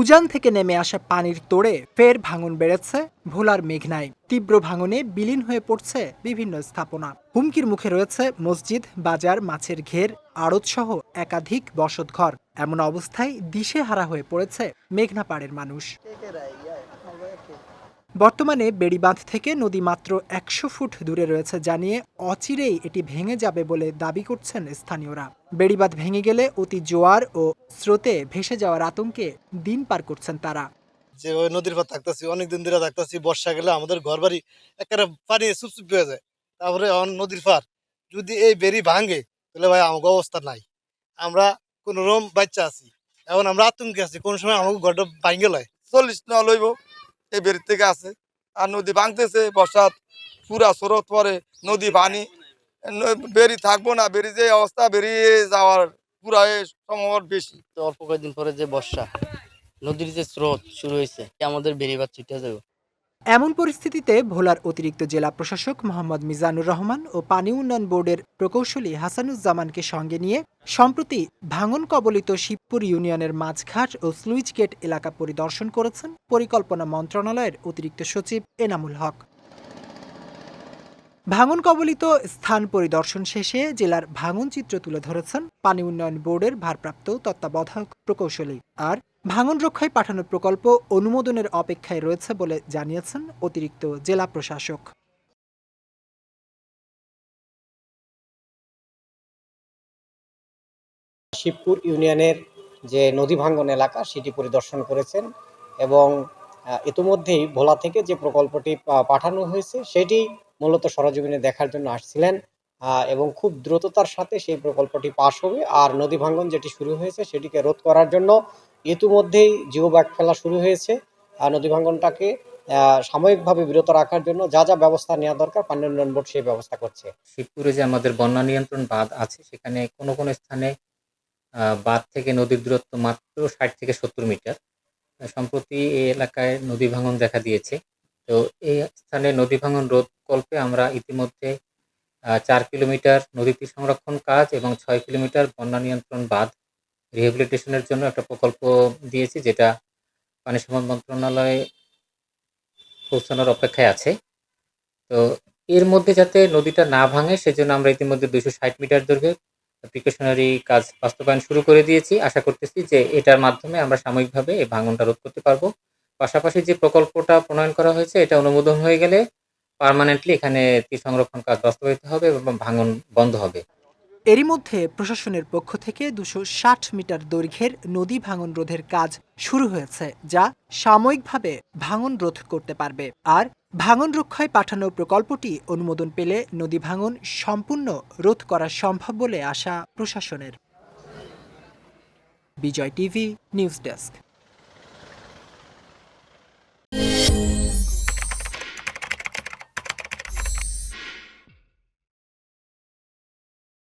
উজান থেকে নেমে আসা পানির তোড়ে ফের ভাঙন বেড়েছে, ভোলার মেঘনায়। তীব্র ভাঙনে বিলীন হয়ে পড়ছে বিভিন্ন স্থাপনা। হুমকির মুখে রয়েছে মসজিদ, বাজার, মাছের ঘের, আড়তসহ একাধিক বসতঘর। এমন অবস্থায় দিশে হারা হয়ে পড়েছে মেঘনা পাড়ের মানুষ। বর্তমানে বেড়িবাঁধ থেকে নদী মাত্র একশো ফুট দূরে রয়েছে জানিয়ে অচিরেই এটি ভেঙে যাবে বলে দাবি করছেন স্থানীয়রা। বেড়িবাঁধ ভেঙে গেলে অতি জোয়ার ও স্রোতে ভেসে যাওয়ার আতঙ্কে দিন পার করছেন তারা। যে ওই নদীর পর থাকতেছি অনেক দিন ধরে থাকতেছি বর্ষা গেলে আমাদের ঘর বাড়ি একেবারে পানি চুপচুপ হয়ে যায়। তারপরে নদীর পার যদি এই বেরি ভাঙে তাহলে ভাই আমাকে অবস্থা নাই। আমরা কোন রকম বাচ্চা আছি এখন আমরা আতঙ্কে আছি কোন সময় আমাকে ঘরটা ভাঙে লয়। চল্লিশ ন লইব। এই বের থেকে আসে আর নদী ভাঙতেছে, বর্ষাত পুরা স্রোত পরে, নদী ভানি বেরি থাকব না বেরি যে অবস্থা বেরিয়ে যাওয়ার পুরা এ সম্ভাবনা বেশি। অল্প কয়েকদিন পরে যে বর্ষা, নদীর যে স্রোত শুরু হয়েছে আমাদের বেরিবার ছিটে যাবে? এমন পরিস্থিতিতে ভোলার অতিরিক্ত জেলা প্রশাসক মোহাম্মদ মিজানুর রহমান ও পানি উন্নয়ন বোর্ডের প্রকৌশলী হাসানুজ্জামানকে সঙ্গে নিয়ে সম্প্রতি ভাঙন কবলিত শিবপুর ইউনিয়নের মাঝঘাট ও স্লুইচ গেট এলাকা পরিদর্শন করেছেন পরিকল্পনা মন্ত্রণালয়ের অতিরিক্ত সচিব এনামুল হক। ভাঙন কবলিত স্থান পরিদর্শন শেষে জেলার ভাঙন চিত্র তুলে ধরেছেন পানি উন্নয়ন বোর্ডের ভারপ্রাপ্ত তত্ত্বাবধায়ক প্রকৌশলী আর ভাঙন রক্ষায় পাঠানো প্রকল্প অনুমোদনের অপেক্ষায় রয়েছে বলে জানিয়েছেন অতিরিক্ত জেলা প্রশাসক। শিবপুর ইউনিয়নের যে নদী ভাঙ্গন এলাকা, সেটি পরিদর্শন করেছেন এবং ইতোমধ্যেই ভোলা থেকে যে প্রকল্পটি পাঠানো হয়েছে, সেটি মূলত সরজমিনে দেখার জন্য আসছিলেন। এবং খুব দ্রুততার সাথে সেই প্রকল্পটি পাশ হবে। আর নদী ভাঙ্গন যেটি শুরু হয়েছে, সেটিকে রোধ করার জন্য ইতিমধ্যেই জিও ব্যাগ ফেলা শুরু হয়েছে। আর নদী ভাঙ্গনটাকে সাময়িকভাবে বিরত রাখার জন্য যা যা ব্যবস্থা নেওয়া দরকার পানি উন্নয়ন বোর্ড সেই ব্যবস্থা করছে। শিবপুরে যে আমাদের বন্যা নিয়ন্ত্রণ বাঁধ আছে, সেখানে কোনো কোনো স্থানে বাঁধ থেকে নদীর দূরত্ব মাত্র ষাট থেকে সত্তর মিটার। সম্প্রতি এই এলাকায় নদী ভাঙন দেখা দিয়েছে। তো এই স্থানে নদী ভাঙন রোধ কল্পে আমরা ইতিমধ্যে চার কিলোমিটার নদীটি সংরক্ষণ কাজ এবং ছয় কিলোমিটার বন্যা নিয়ন্ত্রণ বাঁধ রিহেবিলিটেশনের জন্য একটা প্রকল্প দিয়েছি, যেটা পানি সম্পদ মন্ত্রণালয়ে পৌঁছানোর অপেক্ষায় আছে। তো এর মধ্যে যাতে নদীটা না ভাঙে, সেজন্য আমরা ইতিমধ্যে দুইশো ষাট মিটার দৈর্ঘ্যে প্রিকশনারি কাজ বাস্তবায়ন শুরু করে দিয়েছি। আশা করতেছি যে এটার মাধ্যমে আমরা সাময়িকভাবে এই ভাঙনটা রোধ করতে পারব। পাশাপাশি যে প্রকল্পটা প্রণয়ন করা হয়েছে, এটা অনুমোদন হয়ে গেলে পার্মানেন্টলি এখানে তীর সংরক্ষণ কাজ বাস্তবায়িত হবে এবং ভাঙন বন্ধ হবে। এরই মধ্যে প্রশাসনের পক্ষ থেকে দুশো মিটার দৈর্ঘ্যের নদী ভাঙন রোধের কাজ শুরু হয়েছে, যা সাময়িকভাবে ভাঙন রোধ করতে পারবে। আর ভাঙন রক্ষায় পাঠানো প্রকল্পটি অনুমোদন পেলে নদী ভাঙন সম্পূর্ণ রোধ করা সম্ভব বলে আশা প্রশাসনের। Bijoy TV, news desk.